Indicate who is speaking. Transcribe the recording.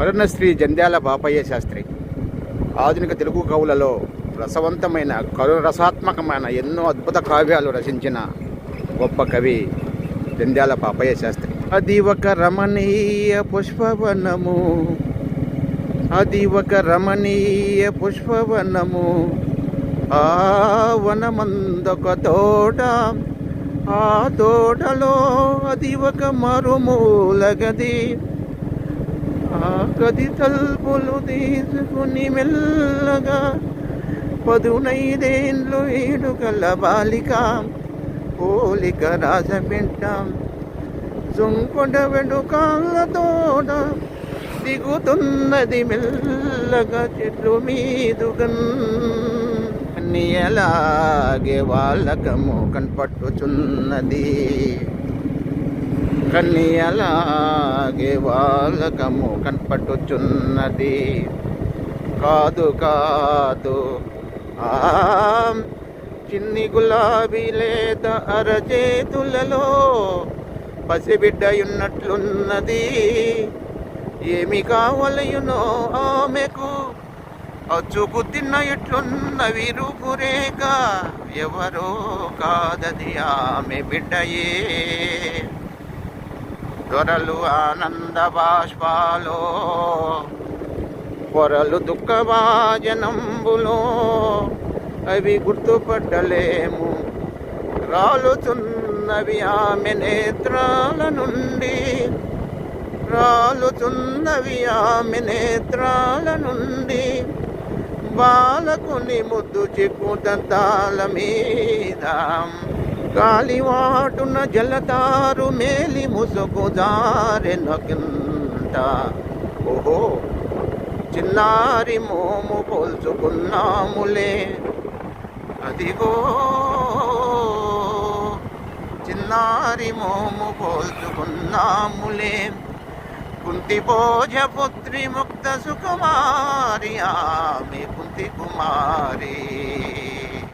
Speaker 1: కరుణశ్రీ జంధ్యాల బాపయ్య శాస్త్రి. ఆధునిక తెలుగు కవులలో రసవంతమైన కరు రసాత్మకమైన ఎన్నో అద్భుత కావ్యాలు రచించిన గొప్ప కవి జంధ్యాల పాపయ్య శాస్త్రి. అది ఒక రమణీయ పుష్పవనము. అది ఒక రమణీయ పుష్పవనము. ఆ వనమందొక తోట. ఆ తోటలో అది ఒక మరుమూల గది. ఆ గది తలుపులు తీసుకుని మెల్లగా పదునైదేండ్లు ఏడుగల బాలిక పోలిక రాజబిడ్డ సుంకొండ వెడుకాళ్ళతోడ దిగుతున్నది మెల్లగా చెట్లు మీదుగన్. అన్ని ఎలాగే వాళ్ళకము కనపట్టుచున్నది. కన్ని అలాగే వాళ్ళకము కనపట్టుచున్నది కాదు. కాదు చిన్ని గులాబీ లేత అరచేతులలో పసిబిడ్డయున్నట్లున్నది. ఏమి కావలయునో ఆమెకు అచ్చుకు తిన్న ఇట్లున్నవి రూపురేఖ. ఎవరో కాదది ఆమె బిడ్డయే. దొరలు ఆనంద బాష్పాలో పొరలు దుఃఖభాజనంబులో అవి గుర్తుపట్టలేము. రాలుచున్నవి ఆమె నేత్రాల నుండి రాలుచున్నవి ఆమె నేత్రాల నుండి బాలకుని ముద్దు చిక్కుదంతాల మీద గాలివాటున జలతారు మేలి ముసుగు జారెనకింత ఓహో చిన్నారి మోము పోల్చుకున్నాములే. అదిగో చిన్నారి మోము పోల్చుకున్నాములే. కుంతి భోజపుత్రి ముక్త సుకుమారి ఆమె కుంతి కుమారి.